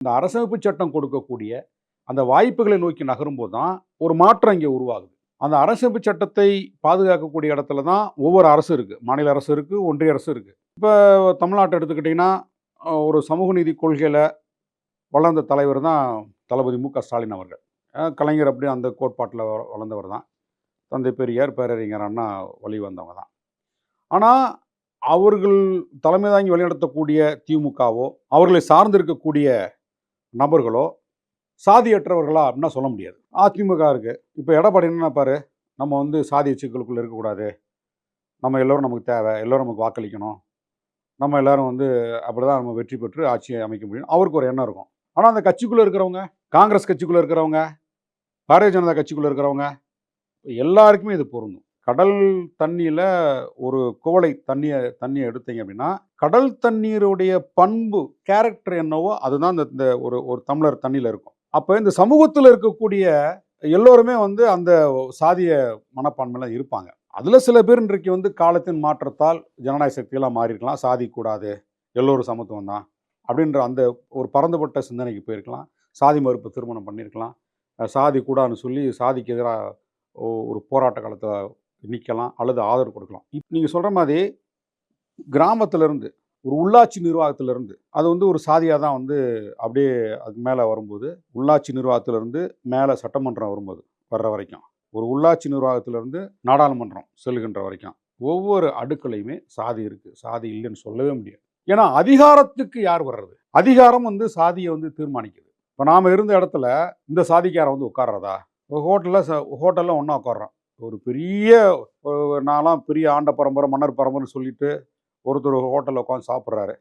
இந்த அரசமைப்பு சட்டம் கொடுக்கக்கூடிய அந்த வாய்ப்புகளை நோக்கி நகரும்போது தான் ஒரு மாற்றம் இங்கே உருவாகுது. அந்த அரசமைப்பு சட்டத்தை பாதுகாக்கக்கூடிய இடத்துல தான் ஒவ்வொரு அரசு இருக்குது மாநில அரசு இருக்குது ஒன்றிய அரசு இருக்குது இப்போ தமிழ்நாட்டை எடுத்துக்கிட்டிங்கன்னா ஒரு சமூக நீதி கொள்கையில் வளர்ந்த தலைவர் தான் தளபதி மு க ஸ்டாலின் அவர்கள். கலைஞர் அப்படி அந்த கோட்பாட்டில் வளர்ந்தவர் தான். தந்தை பெரியார் பேரறிஞர் அண்ணா வழி வந்தவங்க தான். ஆனால் அவர்கள் தலைமை தாங்கி வழிநடத்தக்கூடிய திமுகவோ அவர்களை சார்ந்திருக்கக்கூடிய நபர்களோ சாதியற்றவர்களா அப்படின்னா சொல்ல முடியாது. அதிமுக இருக்குது இப்போ எடப்பாடி என்ன பாரு நம்ம வந்து சாதிய சிக்கலுக்குள்ளே இருக்கக்கூடாது. நம்ம எல்லோரும் நமக்கு தேவை. எல்லோரும் நமக்கு வாக்களிக்கணும். நம்ம எல்லோரும் வந்து அப்படிதான் நம்ம வெற்றி பெற்று ஆட்சியை அமைக்க முடியும். அவருக்கு ஒரு எண்ணம் இருக்கும். ஆனால் அந்த கட்சிக்குள்ளே இருக்கிறவங்க காங்கிரஸ் கட்சிக்குள்ளே இருக்கிறவங்க பாரதிய ஜனதா கட்சிக்குள்ளே இருக்கிறவங்க எல்லாருக்குமே இது பொருந்தும். கடல் தண்ணியில் ஒரு குவளை தண்ணியை தண்ணியை எடுத்தீங்க அப்படின்னா கடல் தண்ணீருடைய பண்பு கேரக்டர் என்னவோ அதுதான் இந்த இந்த ஒரு ஒரு தமிழர் தண்ணியில் இருக்கும். அப்போ இந்த சமூகத்தில் இருக்கக்கூடிய எல்லோருமே வந்து அந்த சாதிய மனப்பான்மையில் இருப்பாங்க. அதில் சில பேர் இன்றைக்கு வந்து காலத்தின் மாற்றத்தால் ஜனநாயக சக்தியெல்லாம் மாறியிருக்கலாம். சாதிக்கூடாது சாதி கூடாது எல்லோரும் சமத்துவம் தான் அப்படின்ற அந்த ஒரு பரந்துபட்ட சிந்தனைக்கு போயிருக்கலாம். சாதி மறுப்பு திருமணம் பண்ணியிருக்கலாம். சாதி கூடான்னு சொல்லி சாதிக்கு எதிராக ஒரு போராட்ட காலத்தில் நிற்கலாம் அல்லது ஆதரவு கொடுக்கலாம். இப்போ நீங்கள் சொல்கிற மாதிரி கிராமத்திலேருந்து ஒரு உள்ளாட்சி நிர்வாகத்திலேருந்து அது வந்து ஒரு சாதியாக தான் வந்து அப்படியே அதுக்கு மேலே வரும்போது உள்ளாட்சி நிர்வாகத்திலேருந்து மேலே சட்டமன்றம் வரும்போது வர்ற வரைக்கும். ஒரு உள்ளாட்சி நிர்வாகத்திலேருந்து நாடாளுமன்றம் செல்கின்ற வரைக்கும். ஒவ்வொரு அடுக்கலையுமே சாதி இருக்குது சாதி இல்லைன்னு சொல்லவே முடியாது. ஏன்னா அதிகாரத்துக்கு யார் வர்றது? அதிகாரம் வந்து சாதியை வந்து தீர்மானிக்குது. இப்போ நாம் இருந்த இடத்துல இந்த சாதிக்காரன் வந்து உட்கார்றதா? ஹோட்டலில் ச ஹோட்டலில் ஒன்றா உட்கார்றோம் ஒரு பெரிய நாளாம் பெரிய ஆண்ட பரம்பரை மன்னர் பரம்பரைன்னு சொல்லிட்டு ஒருத்தர் ஹோட்டலில் உட்காந்து சாப்பிட்றாரு.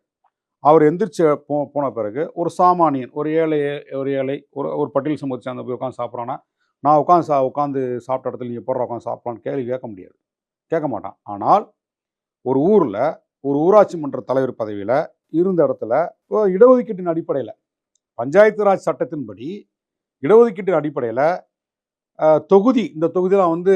அவர் எந்திரிச்சு போ போன பிறகு ஒரு சாமானியன் ஒரு ஏழை ஒரு ஏழை ஒரு ஒரு பட்டியல் சமூகத்தை சேர்ந்த போய் உட்காந்து சாப்பிட்றான்னா நான் உட்காந்து சா உட்காந்து சாப்பிட்ட இடத்துல நீங்கள் போடுற உட்காந்து சாப்பிட்லான்னு கேள்வி கேட்க முடியாது. கேட்க மாட்டான். ஆனால் ஒரு ஊரில் ஒரு ஊராட்சி மன்ற தலைவர் பதவியில் இருந்த இடத்துல இடஒதுக்கீட்டின் அடிப்படையில் பஞ்சாயத்து ராஜ் சட்டத்தின்படி இடஒதுக்கீட்டின் அடிப்படையில் தொகுதி இந்த தொகுதியெலாம் வந்து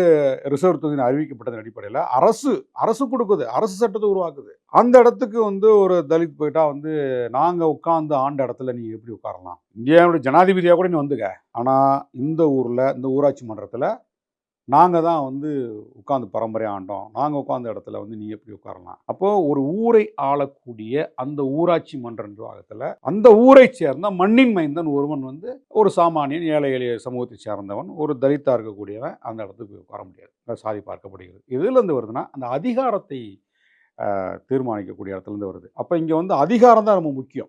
ரிசர்வ் தொகுதி அறிவிக்கப்பட்டதன் அடிப்படையில் அரசு அரசு கொடுக்குது அரசு சட்டத்தை உருவாக்குது. அந்த இடத்துக்கு வந்து ஒரு தலித் போயிட்டா வந்து நாங்கள் உட்காந்து ஆண்ட இடத்துல நீங்கள் எப்படி உட்காரலாம்? இந்தியாவுடைய ஜனாதிபதியாக கூட நீ வந்துக்க. ஆனால் இந்த ஊரில் இந்த ஊராட்சி மன்றத்தில் நாங்கள் தான் வந்து உட்காந்து பரம்பரை ஆண்டோம். நாங்கள் உட்காந்த இடத்துல வந்து நீ எப்படி உட்காரலாம்? அப்போது ஒரு ஊரை ஆளக்கூடிய அந்த ஊராட்சி மன்ற நிர்வாகத்தில் அந்த ஊரை சேர்ந்த மண்ணின் மைந்தன் ஒருவன் வந்து ஒரு சாமானியன் ஏழை எளிய சமூகத்தை சேர்ந்தவன் ஒரு தலித்தா இருக்கக்கூடியவன் அந்த இடத்துக்கு போய் உட்கார முடியாது. சாதி பார்க்கப்படுகிறது. இதுலேருந்து வருதுன்னா அந்த அதிகாரத்தை தீர்மானிக்கக்கூடிய இடத்துலேருந்து வருது. அப்போ இங்கே வந்து அதிகாரம் தான் ரொம்ப முக்கியம்.